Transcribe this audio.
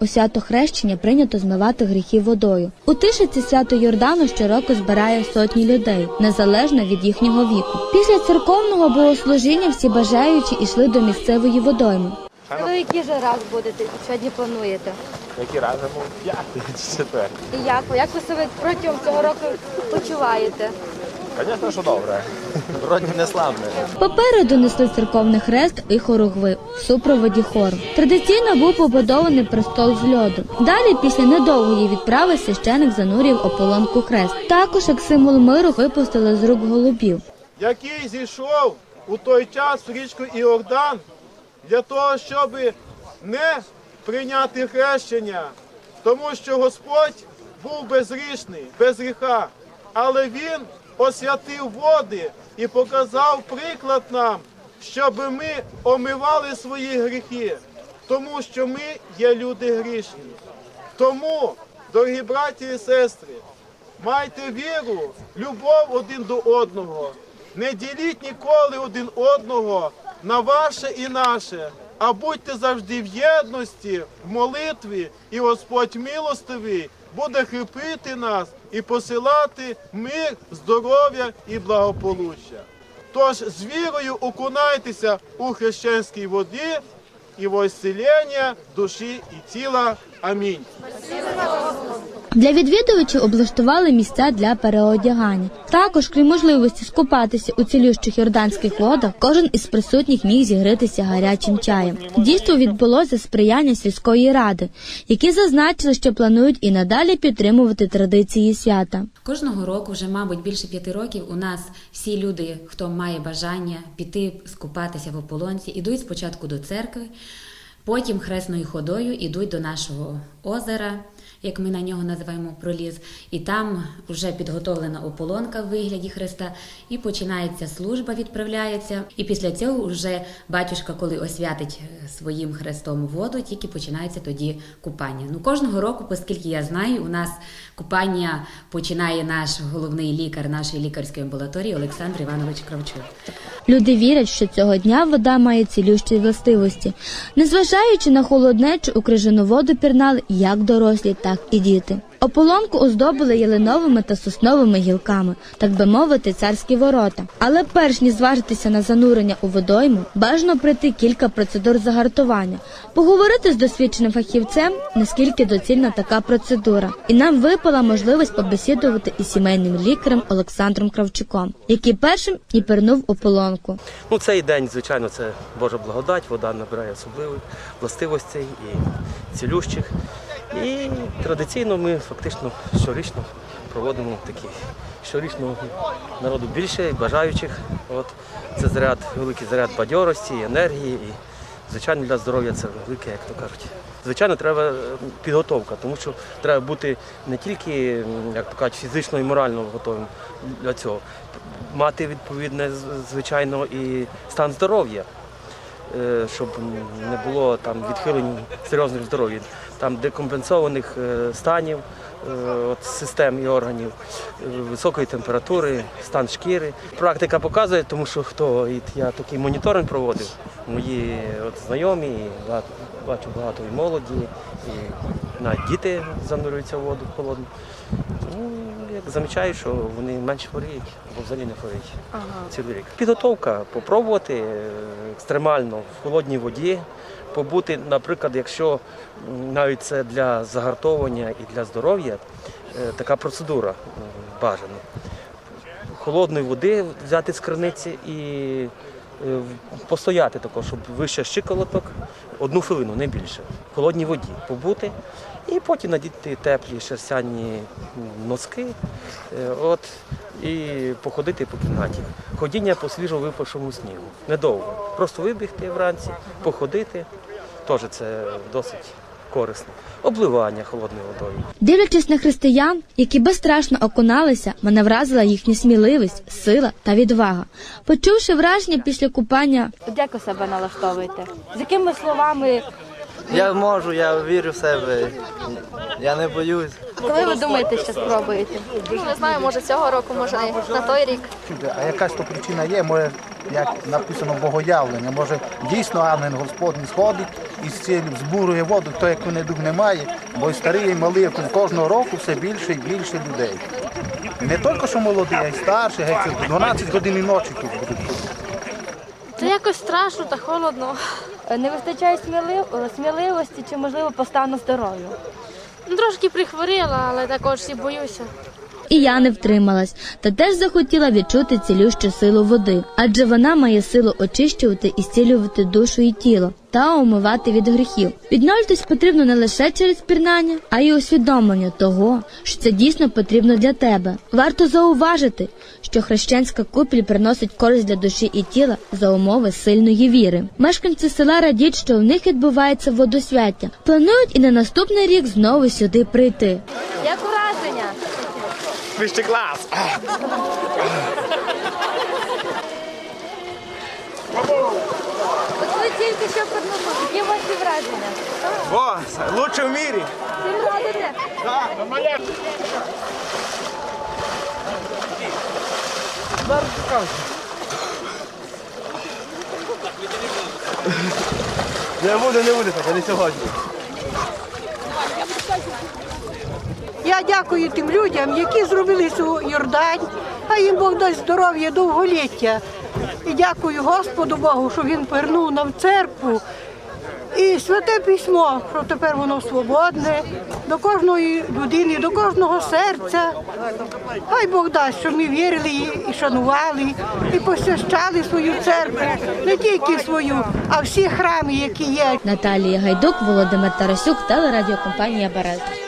У свято хрещення прийнято змивати гріхи водою. У Тишиці свято Йордану щороку збирає сотні людей, незалежно від їхнього віку. Після церковного богослужіння всі бажаючі йшли до місцевої водойми. Ви який же раз будете сьогодні плануєте? Які рази був п'ятий чи четвертий. І як? Як ви себе протягом цього року почуваєте? Звісно, що добре. Вроді не славне. Попереду несли церковний хрест і хорогви в супроводі хору. Традиційно був побудований престол з льоду. Далі, після недовгої відправи, священик занурів ополонку хрест. Також як символ миру випустили з рук голубів. який зійшов у той час в річку Іордан для того, щоб не прийняти хрещення, тому що Господь був безгрішний, без гріха, але Він освятив води і показав приклад нам, щоб ми омивали свої гріхи, тому що ми є люди грішні. Тому, дорогі браті і сестри, майте віру, любов один до одного. Не діліть ніколи один одного на ваше і наше, а будьте завжди в єдності, в молитві, і Господь милостивий буде хрепити нас і посилати мир, здоров'я і благополуччя. Тож з вірою окунайтеся у хрещенській воді і во душі і тіла. Амінь. Для відвідувачів облаштували місця для переодягання. Також, крім можливості скупатися у цілющих йорданських водах, кожен із присутніх міг зігрітися гарячим чаєм. Дійство відбулося сприяння сільської ради, які зазначили, що планують і надалі підтримувати традиції свята. Кожного року, вже, мабуть, більше п'яти років, у нас всі люди, хто має бажання піти скупатися в ополонці, ідуть спочатку до церкви, потім хресною ходою ідуть до нашого озера, як ми на нього називаємо проліз, і там вже підготовлена ополонка в вигляді хреста, і починається служба, відправляється. І після цього вже батюшка, коли освятить е, своїм хрестом воду, тільки починається тоді купання. Ну кожного року, оскільки я знаю, у нас купання починає наш головний лікар нашої лікарської амбулаторії Олександр Іванович Кравчук. Люди вірять, що цього дня вода має цілющі властивості. Незважаючи на холоднечу, у крижану воду пірнали як дорослі, так і діти. Ополонку оздобили ялиновими та сосновими гілками, так би мовити, царські ворота. Але перш ніж зважитися на занурення у водойму, бажано пройти кілька процедур загартування, поговорити з досвідченим фахівцем, наскільки доцільна така процедура. І нам випала можливість побесідувати із сімейним лікарем Олександром Кравчуком, який першим і пірнув ополонку. Ну, цей день, звичайно, це Божа благодать, вода набирає особливих властивостей і цілющих. І традиційно ми фактично щорічно проводимо такі. Щорічно народу більше, бажаючих. От, це заряд, великий заряд бадьорості, енергії. І, звичайно, для здоров'я це велике, як то кажуть. Звичайно, треба е, підготовка, тому що треба бути не тільки, як то кажуть, фізично і морально готовим для цього, мати відповідне, звичайно, і стан здоров'я щоб не було там відхилень серйозних здоров'я, там декомпенсованих е, станів е, от, систем і органів, е, високої температури, стан шкіри. Практика показує, тому що хто я такий моніторинг проводив, мої от, знайомі, багато, бачу багато і молоді, і навіть діти занурюються в воду холодну. Як замічаю, що вони менше хворіють або взагалі не хворіють цілий рік. Підготовка попробувати е, екстремально в холодній воді, побути, наприклад, якщо навіть це для загартовування і для здоров'я, е, така процедура бажана. Холодної води взяти з криниці і постояти також, щоб вище щиколоток, одну хвилину, не більше. В холодній воді побути і потім надіти теплі шерстяні носки. е, От, і походити по кімнаті. Ходіння по свіжо випавшому снігу. Недовго. Просто вибігти вранці, походити. Теж це досить корисно. Обливання холодною водою. Дивлячись на християн, які безстрашно окуналися, мене вразила їхня сміливість, сила та відвага. Почувши враження після купання, Як ви себе налаштовуєте? З якими словами Я можу, я вірю в себе. Я не боюсь. Коли ви думаєте, що спробуєте? Ну, не знаю, може цього року, може на той рік. А якась то причина є, може, як написано богоявлення, може дійсно ангел Господній сходить і збурує воду, хто як не дух немає, бо й старий, і малий, кожного року все більше і більше людей. Не тільки що молоді, а й старші, геть це 12 годин і ночі тут будуть. Це якось страшно та холодно. Не вистачає сміливості чи, можливо, по стану здоров'я? Ну, трошки прихворіла, але також і боюся. І я не втрималась, та теж захотіла відчути цілющу силу води, адже вона має силу очищувати і зцілювати душу і тіло та омивати від гріхів. Відноситись потрібно не лише через пірнання, а й усвідомлення того, що це дійсно потрібно для тебе. Варто зауважити, що хрещенська купіль приносить користь для душі і тіла за умови сильної віри. Мешканці села радіють, що в них відбувається водосвяття. Планують і на наступний рік знову сюди прийти. Як ураження? Вище клас! От ви тільки що подумали, які ваші враження? О, лучше в мірі! Всім радите? Не буде, не буде, так, не сьогодні. Я дякую тим людям, які зробили цю Йордань, а їм Бог дасть здоров'я, довголіття. І дякую Господу Богу, що він повернув нам церкву. І святе письмо, що тепер воно свободне, до кожної людини, до кожного серця. Хай Бог дасть, щоб ми вірили і шанували, і посвящали свою церкву, не тільки свою, а всі храми, які є. Наталія Гайдук, Володимир Тарасюк, телерадіокомпанія Береза.